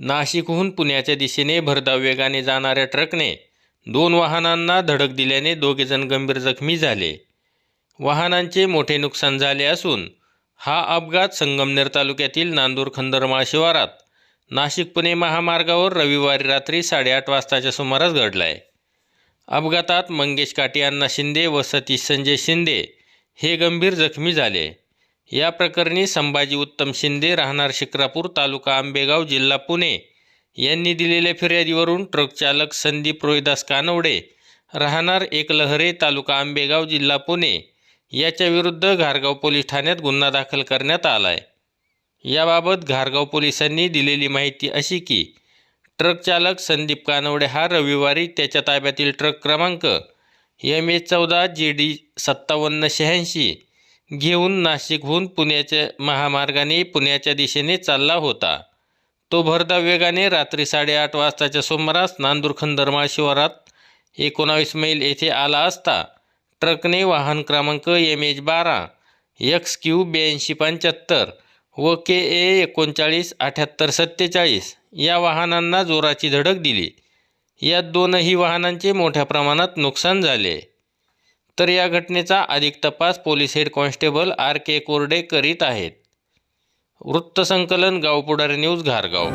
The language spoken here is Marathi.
नाशिकहून पुण्याच्या दिशेने भरधाव वेगाने जाणाऱ्या ट्रकने दोन वाहनांना धडक दिल्याने दोघेजण गंभीर जखमी झाले. वाहनांचे मोठे नुकसान झाले असून हा अपघात संगमनेर तालुक्यातील नांदूर खंदरमाळ शिवारात नाशिक पुणे महामार्गावर रविवारी रात्री साडेआठ वाजताच्या सुमारास घडला आहे अपघातात मंगेश काटियांना शिंदे व सतीश संजय शिंदे हे गंभीर जखमी झाले. या प्रकरणी संभाजी उत्तम शिंदे राहणार शिक्रापूर तालुका आंबेगाव जिल्हा पुणे. यांनी दिलेल्या फिर्यादीवरून ट्रक चालक संदीप रोहिदास कानवडे राहणार एकलहरे तालुका आंबेगाव जिल्हा पुणे याच्या विरुद्ध घारगाव पोलीस ठाण्यात गुन्हा दाखल करण्यात आला आहे याबाबत घारगाव पोलिसांनी दिलेली माहिती अशी की ट्रक चालक संदीप कानवडे हा रविवारी त्याच्या ताब्यातील ट्रक क्रमांक एम एच चौदा जी डी सत्तावन्न शहाऐंशी घेऊन नाशिकहून पुण्याच्या महामार्गाने पुण्याच्या दिशेने चालला होता. तो भरधाव वेगाने रात्री साडेआठ वाजताच्या सुमारास नांदूरखंदरमाळ शिवारात एकोणावीस मैल येथे आला असता ट्रकने वाहन क्रमांक एम एच बारा एक्स क्यू ब्याऐंशी पंच्याहत्तर व के ए एकोणचाळीस अठ्याहत्तर सत्तेचाळीस या वाहनांना जोराची धडक दिली. यात दोनही वाहनांचे मोठ्या प्रमाणात नुकसान झाले. तर या घटनेचा अधिक तपास police head constable R K Korde करीत आहेत. वृत्तसंकलन गावपुढारी न्यूज घारगाव.